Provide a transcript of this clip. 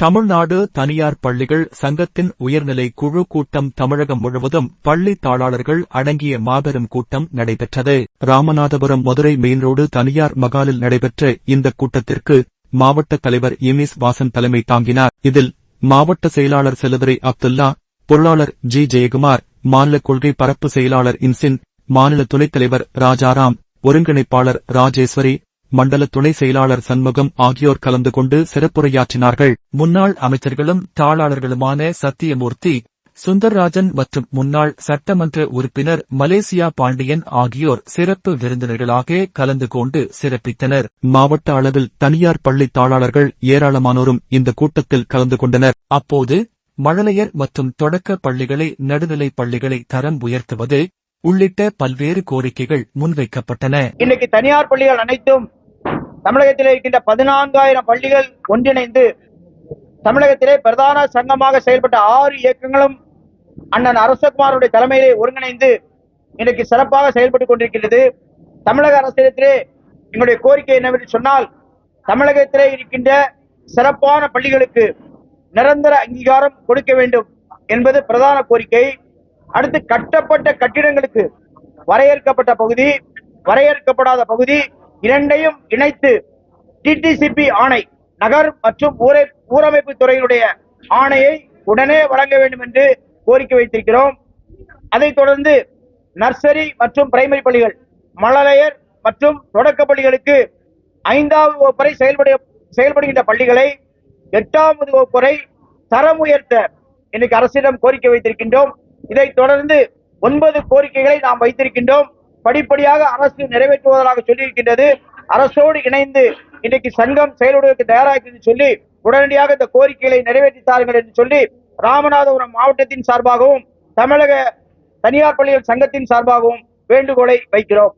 தமிழ்நாடு தனியார் பள்ளிகள் சங்கத்தின் உயர்நிலை குழு கூட்டம் தமிழகம் முழுவதும் பள்ளி தாளாளர்கள் அடங்கிய மாபெரும் கூட்டம் நடைபெற்றது. ராமநாதபுரம் மதுரை மெயின் ரோடு தனியார் மகாலில் நடைபெற்ற இந்த கூட்டத்திற்கு மாவட்ட தலைவர் இமிஸ் வாசன் தலைமை தாங்கினார். இதில் மாவட்ட செயலாளர் செலவரி அப்துல்லா பொருளாளர் ஜி. ஜெயக்குமார் மாநில கொள்கை பரப்பு செயலாளர் இன்சின் மாநில துணைத் தலைவர் ராஜாராம் ஒருங்கிணைப்பாளர் ராஜேஸ்வரி மண்டல துணை செயலாளர் சண்முகம் ஆகியோர் கலந்து கொண்டு சிறப்புரையாற்றினார்கள். முன்னாள் அமைச்சர்களும் தாளாளர்களுமான சத்தியமூர்த்தி சுந்தர்ராஜன் மற்றும் முன்னாள் சட்டமன்ற உறுப்பினர் மலேசியா பாண்டியன் ஆகியோர் சிறப்பு விருந்தினர்களாக கலந்து கொண்டு சிறப்பித்தனர். மாவட்ட அளவில் தனியார் பள்ளி தாளாளர்கள் ஏராளமானோரும் இந்த கூட்டத்தில் கலந்து கொண்டனர். அப்போது மழலையர் மற்றும் தொடக்க பள்ளிகளை நடுநிலை பள்ளிகளை தரம் உயர்த்துவது உள்ளிட்ட பல்வேறு கோரிக்கைகள் முன்வைக்கப்பட்டன. இன்னைக்கு தனியார் பள்ளிகள் அனைத்தும் தமிழகத்திலே இருக்கின்ற பதினான்காயிரம் பள்ளிகள் ஒன்றிணைந்து தமிழகத்திலே பிரதான சங்கமாக செயல்பட்ட ஆறு இயக்கங்களும் அண்ணன் அரசகுமாருடைய தலைமையிலே ஒருங்கிணைந்து இன்றைக்கு சிறப்பாக செயல்பட்டுக் கொண்டிருக்கிறது தமிழக அரசிடத்திலே எங்களுடைய கோரிக்கை என்னவென்று சொன்னால் தமிழகத்திலே இருக்கின்ற சிறப்பான பள்ளிகளுக்கு நிரந்தர அங்கீகாரம் கொடுக்க வேண்டும் என்பது பிரதான கோரிக்கை. அடுத்து கட்டப்பட்ட கட்டிடங்களுக்கு வரையறுக்கப்பட்ட பகுதி வரையறுக்கப்படாத பகுதி இரண்டையும் இணைத்து டிடிசிபி ஆணை நகர் மற்றும் ஊரை ஊரமைப்பு துறையினுடைய ஆணையை உடனே வழங்க வேண்டும் என்று கோரிக்கை வைத்திருக்கிறோம். அதைத் தொடர்ந்து நர்சரி மற்றும் பிரைமரி பள்ளிகள் மழலையர் மற்றும் தொடக்க பள்ளிகளுக்கு ஐந்தாவது வகுப்பு செயல்பட செயல்படுகின்ற பள்ளிகளை எட்டாவது வகுப்பு தரம் உயர்த்த இன்னைக்கு அரசிடம் கோரிக்கை வைத்திருக்கின்றோம். இதைத் தொடர்ந்து ஒன்பது கோரிக்கைகளை நாம் வைத்திருக்கின்றோம். படிப்படியாக அரசு நிறைவேற்றுவதாக சொல்லியிருக்கின்றது. அரசோடு இணைந்து இன்றைக்கு சங்கம் செயலுடைய தயாராக சொல்லி உடனடியாக இந்த கோரிக்கைகளை நிறைவேற்றி தாருங்கள் என்று சொல்லி ராமநாதபுரம் மாவட்டத்தின் சார்பாகவும் தமிழக தனியார் பள்ளிகள் சங்கத்தின் சார்பாகவும் வேண்டுகோளை வைக்கிறோம்.